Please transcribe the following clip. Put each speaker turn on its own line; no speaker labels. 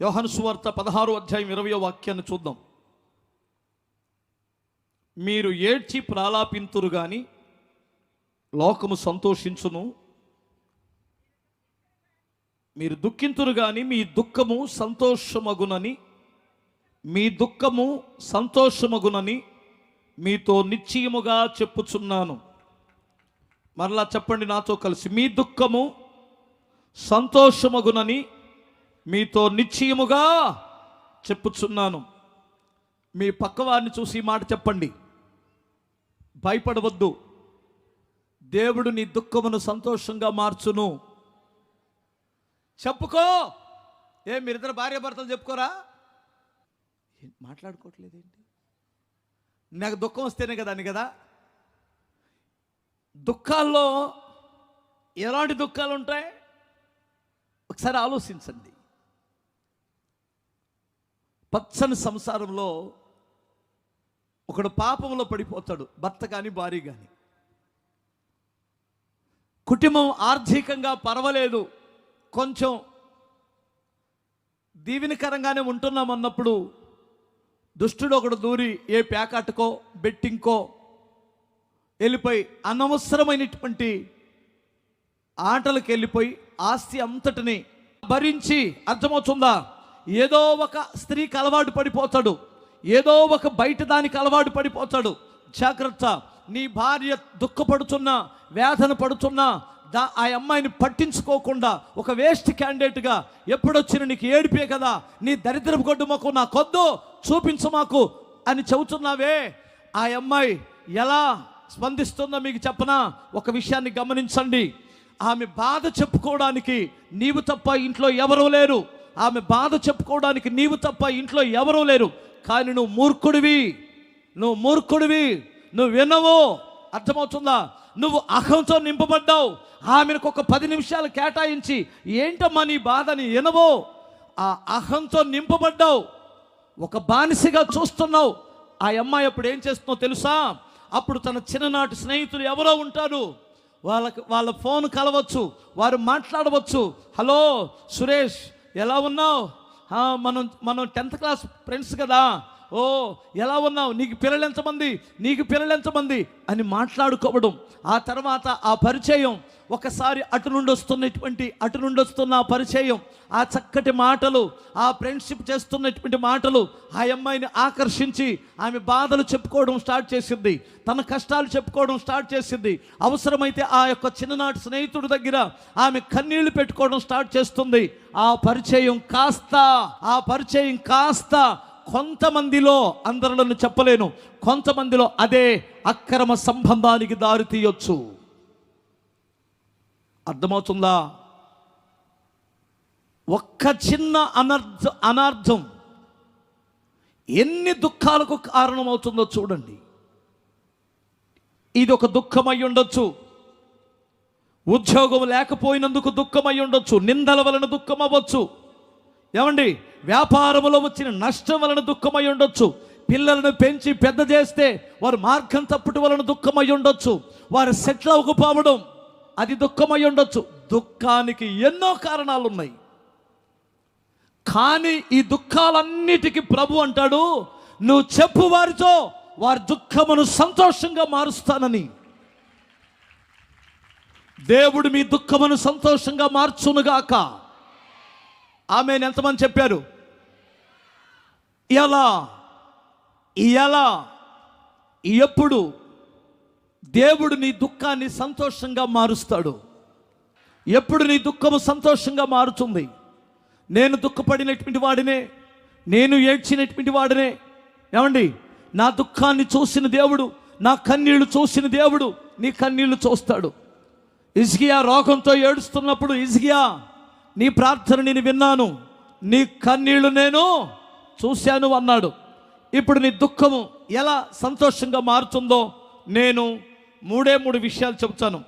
యోహను సువార్త పదహారు అధ్యాయం ఇరవయో వాక్యాన్ని చూద్దాం. మీరు ఏడ్చి ప్రాలాపింతురు కానీ లోకము సంతోషించును. మీరు దుఃఖింతురు కానీ మీ దుఃఖము సంతోషమగునని మీ దుఃఖము సంతోషమగునని మీతో నిశ్చయముగా చెప్పుచున్నాను. మరలా చెప్పండి నాతో కలిసి మీ దుఃఖము సంతోషమగునని మీతో నిశ్చయముగా చెప్పుచున్నాను. మీ పక్కవారిని చూసి మాట చెప్పండి. భయపడవద్దు. దేవుడు నీ దుఃఖమును సంతోషంగా మార్చును. చెప్పుకో. ఏ మీరిద్దరు భార్య భర్తలు చెప్పుకోరా? ఏం మాట్లాడుకోవట్లేదేంటి? నాకు దుఃఖం వస్తేనే కదా అని కదా? దుఃఖాల్లో ఎలాంటి దుఃఖాలు ఉంటాయి ఒకసారి ఆలోచించండి. పచ్చని సంసారంలో ఒకడు పాపంలో పడిపోతాడు భర్త కానీ భార్య కానీ కుటుంబం ఆర్థికంగా పర్వాలేదు. కొంచెం దీవెనకరంగానే ఉంటున్నాం అన్నప్పుడు దుష్టుడు ఒకడు దూరి ఏ ప్యాకాటకో బెట్టింగ్కో వెళ్ళిపోయి అనవసరమైనటువంటి ఆటలకు వెళ్ళిపోయి ఆస్తి అంతటిని భరించి అర్థమవుతుందా? ఏదో ఒక స్త్రీకి అలవాటు పడిపోతాడు. ఏదో ఒక బయట దానికి అలవాటు పడిపోతాడు. జాగ్రత్త. నీ భార్య దుఃఖపడుతున్నా వేదన పడుతున్నా దా ఆ అమ్మాయిని పట్టించుకోకుండా ఒక వేస్ట్ క్యాండిడేట్గా ఎప్పుడొచ్చిన నీకు ఏడిపే కదా. నీ దరిద్రపు గొడ్డు మాకు నా కొద్దు చూపించు మాకు అని చెబుతున్నావే. ఆ అమ్మాయి ఎలా స్పందిస్తుందో మీకు చెప్పనా? ఒక విషయాన్ని గమనించండి. ఆమె బాధ చెప్పుకోవడానికి నీవు తప్ప ఇంట్లో ఎవరూ లేరు. ఆమె బాధ చెప్పుకోవడానికి నీవు తప్ప ఇంట్లో ఎవరూ లేరు. కానీ నువ్వు మూర్ఖుడివి. నువ్వు మూర్ఖుడివి. నువ్వు వినవు. అర్థమవుతుందా? నువ్వు అహంతో నింపబడ్డావు. ఆమెకు ఒక పది నిమిషాలు కేటాయించి ఏంటమ్మా నీ బాధని వినవో. ఆ అహంతో నింపబడ్డావు. ఒక బానిసగా చూస్తున్నావు. ఆ అమ్మాయి అప్పుడు ఏం చేస్తుందో తెలుసా? అప్పుడు తన చిన్ననాటి స్నేహితులు ఎవరో ఉంటారు. వాళ్ళకి వాళ్ళ ఫోన్ కలవచ్చు. వారు మాట్లాడవచ్చు. హలో సురేష్ ఎలా ఉన్నావు? మనం మనం టెన్త్ క్లాస్ ఫ్రెండ్స్ కదా. ఓ ఎలా ఉన్నావు? నీకు పిల్లలు ఎంతమంది? నీకు పిల్లలు ఎంతమంది? అని మాట్లాడుకోవడం. ఆ తర్వాత ఆ పరిచయం ఒకసారి అటు నుండి వస్తున్నటువంటి అటు నుండి వస్తున్న ఆ పరిచయం ఆ చక్కటి మాటలు ఆ ఫ్రెండ్షిప్ చేస్తున్నటువంటి మాటలు ఆ అమ్మాయిని ఆకర్షించి ఆమె బాధలు చెప్పుకోవడం స్టార్ట్ చేసింది. తన కష్టాలు చెప్పుకోవడం స్టార్ట్ చేసింది. అవసరమైతే ఆ యొక్క చిన్ననాటి స్నేహితుడి దగ్గర ఆమె కన్నీళ్ళు పెట్టుకోవడం స్టార్ట్ చేస్తుంది. ఆ పరిచయం కాస్త ఆ పరిచయం కాస్త కొంతమందిలో అందరులను చెప్పలేను. కొంతమందిలో అదే అక్రమ సంబంధానికి దారి తీయొచ్చు. అర్థమవుతుందా? ఒక్క చిన్న అనర్థ అనార్థం ఎన్ని దుఃఖాలకు కారణమవుతుందో చూడండి. ఇది ఒక దుఃఖమై ఉండొచ్చు. ఉద్యోగం లేకపోయినందుకు దుఃఖమై ఉండొచ్చు. నిందల వలన దుఃఖం అవ్వచ్చు ఏమండి? వ్యాపారంలో వచ్చిన నష్టం వలన దుఃఖమై ఉండొచ్చు. పిల్లలను పెంచి పెద్ద చేస్తే వారు మార్గం తప్పటి వలన దుఃఖమై ఉండొచ్చు. వారు సెటిల్ అవ్వకపోవడం అది దుఃఖమై ఉండొచ్చు. దుఃఖానికి ఎన్నో కారణాలు ఉన్నాయి కానీ ఈ దుఃఖాలన్నిటికీ ప్రభు అంటాడు నువ్వు చెప్పు వారితో వారి దుఃఖమును సంతోషంగా మారుస్తానని. దేవుడు మీ దుఃఖమును సంతోషంగా మార్చునుగాక. ఆమె ఎంతమంది చెప్పారు? ఎలా? ఎలా? ఎప్పుడు? దేవుడు నీ దుఃఖాన్ని సంతోషంగా మారుస్తాడు. ఎప్పుడు నీ దుఃఖము సంతోషంగా మారుతుంది? నేను దుఃఖపడినటువంటి వాడినే నేను ఏడ్చినటువంటి వాడినే. ఏమండి? నా దుఃఖాన్ని చూసిన దేవుడు నా కన్నీళ్ళు చూసిన దేవుడు నీ కన్నీళ్ళు చూస్తాడు. ఇజ్గియా రోగంతో ఏడుస్తున్నప్పుడు ఇజ్గియా నీ ప్రార్థన నేను విన్నాను. నీ కన్నీళ్ళు నేను చూశాను అన్నాడు. ఇప్పుడు నీ దుఃఖము ఎలా సంతోషంగా మారుతుందో నేను మూడే మూడు విషయాలు చెబుతాను.